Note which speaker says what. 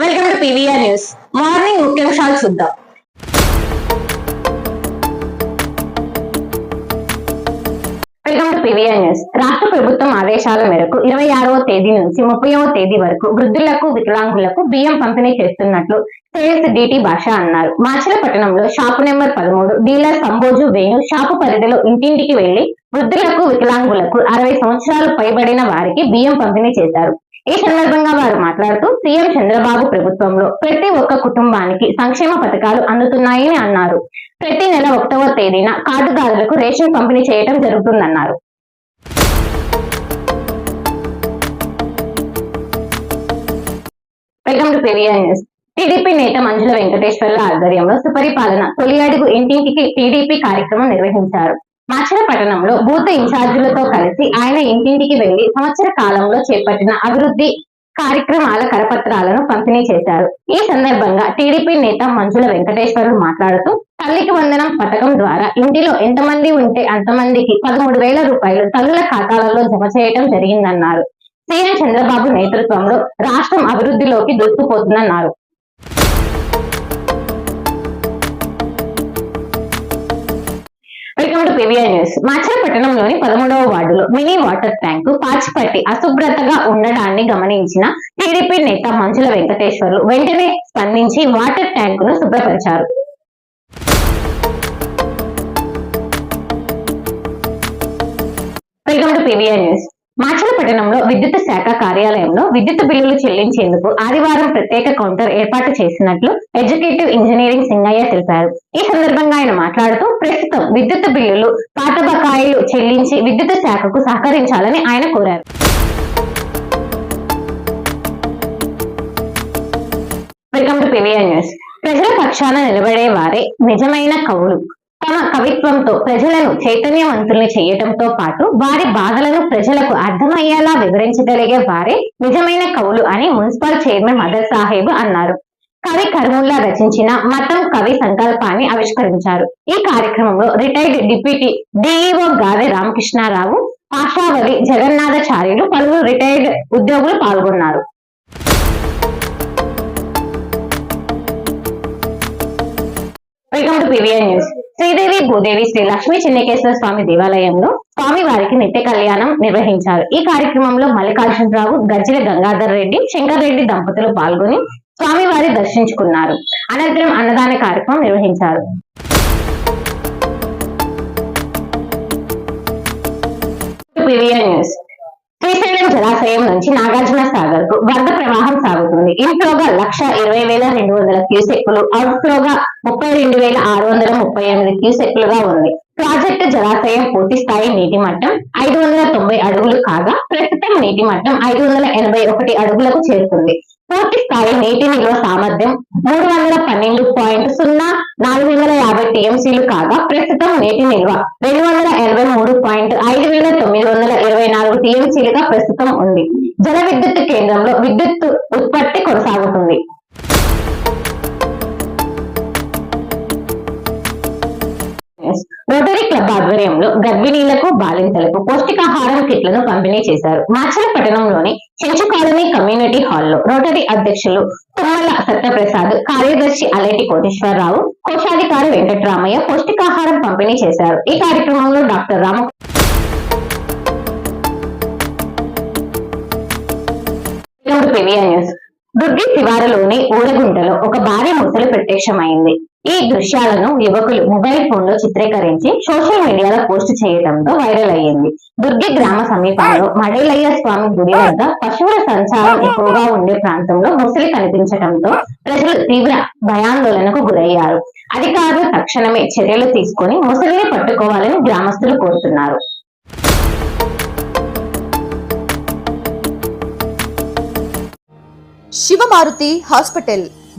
Speaker 1: Welcome to PVR news. Morning ముఖ్యాంశాలు చూద్దాం. Welcome to PVR news. రాష్ట్ర ప్రభుత్వం ఆదేశాల మేరకు ఇరవై ఆరవ తేదీ నుంచి ముప్పైవ తేదీ వరకు వృద్ధులకు వికలాంగులకు బియ్యం పంపిణీ చేస్తున్నట్లు సేల్స్ డిటి భాష అన్నారు. మాచలపట్నంలో షాపు నెంబర్ పదమూడు డీలర్ సంబోజు వేణు షాపు పరిధిలో ఇంటింటికి వెళ్ళి వృద్ధులకు వికలాంగులకు అరవై సంవత్సరాలు పైబడిన వారికి బియ్యం పంపిణీ చేశారు. ఈ సందర్భంగా వారు మాట్లాడుతూ సీఎం చంద్రబాబు ప్రభుత్వంలో ప్రతి ఒక్క కుటుంబానికి సంక్షేమ పథకాలు అందుతున్నాయని అన్నారు. ప్రతి నెల ఒకటవ తేదీన కార్డుదారులకు రేషన్ పంపిణీ చేయడం జరుగుతుందన్నారు. Welcome to news. టీడీపీ నేత మంజుల వెంకటేశ్వర్ల ఆధ్వర్యంలో సుపరిపాలన తొలి అడుగు ఇంటింటికి టీడీపీ కార్యక్రమం నిర్వహించారు. మాచలపట్నంలో బూత్ ఇన్ఛార్జీలతో కలిసి ఆయన ఇంటింటికి వెళ్ళి సంవత్సర కాలంలో చేపట్టిన అభివృద్ధి కార్యక్రమాల కరపత్రాలను పంపిణీ చేశారు. ఈ సందర్భంగా టీడీపీ నేత మంజుల వెంకటేశ్వరులు మాట్లాడుతూ తల్లికి వందనం పథకం ద్వారా ఇంటిలో ఎంతమంది ఉంటే అంతమందికి పదమూడు వేల రూపాయలు తల్లుల ఖాతాలలో జమ చేయడం జరిగిందన్నారు. సీఎం చంద్రబాబు నేతృత్వంలో రాష్ట్రం అభివృద్ధిలోకి దూసుకుపోతుందన్నారు. Welcome to PVR news. మాచలపట్నంలోని పదమూడవ వార్డులో మినీ వాటర్ ట్యాంకు పాచిపట్టి అశుభ్రతగా ఉండడాన్ని గమనించిన టీడీపీ నేత మంచుల వెంకటేశ్వర్లు వెంటనే స్పందించి వాటర్ ట్యాంకును శుభ్రపరిచారు. వెల్కమ్ టు పివిఆర్ న్యూస్. మాచలపట్నంలో విద్యుత్ శాఖ కార్యాలయంలో విద్యుత్ బిల్లులు చెల్లించేందుకు ఆదివారం ప్రత్యేక కౌంటర్ ఏర్పాటు చేసినట్లు ఎడ్యుకేటివ్ ఇంజనీరింగ్ సింగయ్య తెలిపారు. ఈ సందర్భంగా ఆయన మాట్లాడుతూ ప్రస్తుతం విద్యుత్ బిల్లులు పాత బకాయిలు చెల్లించి విద్యుత్ శాఖకు సహకరించాలని ఆయన కోరారు. Welcome to PVR news. ప్రజల పక్షాన నిలబడే వారే నిజమైన కవులు. తమ కవిత్వంతో ప్రజలను చైతన్యవంతుల్ని చేయటంతో పాటు వారి బాధలను ప్రజలకు అర్థమయ్యేలా వివరించగలిగే వారే నిజమైన కవులు అని మున్సిపల్ చైర్మన్ మదర్ సాహెబ్ అన్నారు. కవి కర్ముల్లా రచించిన మతం కవి సంకల్పాన్ని ఆవిష్కరించారు. ఈ కార్యక్రమంలో retired deputy DEO Gavi Ramakrishna Rao Ashavali Jagannathacharyulu పలువురు రిటైర్డ్ ఉద్యోగులు పాల్గొన్నారు. Welcome to PVN news. Sridevi Bhudevi Sri Lakshmi Chennakeshwara Swamy దేవాలయంలో స్వామి వారికి నిత్య కళ్యాణం నిర్వహించారు. ఈ కార్యక్రమంలో మల్లికార్జునరావు గజ్జల గంగాధర్ రెడ్డి శంకర్ రెడ్డి దంపతులు పాల్గొని స్వామివారి దర్శించుకున్నారు. అనంతరం అన్నదాన కార్యక్రమం నిర్వహించారు. జలాశయం నుంచి నాగార్జున సాగర్కు వరద ప్రవాహం సాగుతుంది. ఇన్ఫ్లోగా లక్ష ఇరవై వేల రెండు వందల క్యూసెక్కులు అవుట్ఫ్లోగా ముప్పై రెండు వేల ఆరు వందల ముప్పై ఎనిమిది క్యూసెక్కులుగా ఉంది ప్రాజెక్టు జలాశయం పూర్తి స్థాయి నీటి మట్టం ఐదు వందల తొంభై అడుగులు కాగా ప్రస్తుతం నీటి మట్టం ఐదు వందల ఎనభై ఒకటి అడుగులకు చేరుతుంది పూర్తి స్థాయి నీటి నిల్వ సామర్థ్యం మూడు వందల పన్నెండు పాయింట్ సున్నా నాలుగు వందల యాభై టీఎంసీలు కాగా ప్రస్తుతం నీటి నిల్వ రెండు వందల ఎనభై మూడు పాయింట్ ఐదు వేల తొమ్మిది వందల ఇరవై నాలుగు టీఎంసీలుగా ప్రస్తుతం ఉంది. జల విద్యుత్ కేంద్రంలో విద్యుత్ ఉత్పత్తి కొనసాగుతుంది. రోటరీ క్లబ్ ఆధ్వర్యంలో గర్భిణీలకు బాలింతలకు పౌష్టికాహారం కిట్లను పంపిణీ చేశారు. మాచలపట్నంలోని చెంచు కాలనీ కమ్యూనిటీ హాల్లో రోటరీ అధ్యక్షులు తుమ్మల సత్యప్రసాద్ కార్యదర్శి అలేటి కోటేశ్వరరావు కోశాధికారి వెంకట్రామయ్య పౌష్టికాహారం పంపిణీ చేశారు. ఈ కార్యక్రమంలో డాక్టర్ రామ న్యూస్. దుర్గి శివారులోని ఊరగుంటలో ఒక భారీ ముసలి ప్రత్యక్షమైంది. ఈ దృశ్యాలను యువకులు మొబైల్ ఫోన్లో చిత్రీకరించి సోషల్ మీడియాలో పోస్ట్ చేయడంతో వైరల్ అయ్యింది. దుర్గి గ్రామ సమీపంలో మడేలయ్య స్వామి గుడి వద్ద పశువుల సంచారం ఎక్కువగా ఉండే ప్రాంతంలో ముసలి కనిపించడంతో ప్రజలు తీవ్ర భయాందోళనకు గురయ్యారు. అధికారులు తక్షణమే చర్యలు తీసుకొని ముసలిని పట్టుకోవాలని గ్రామస్తులు కోరుతున్నారు.
Speaker 2: శివమారుతి హాస్పిటల్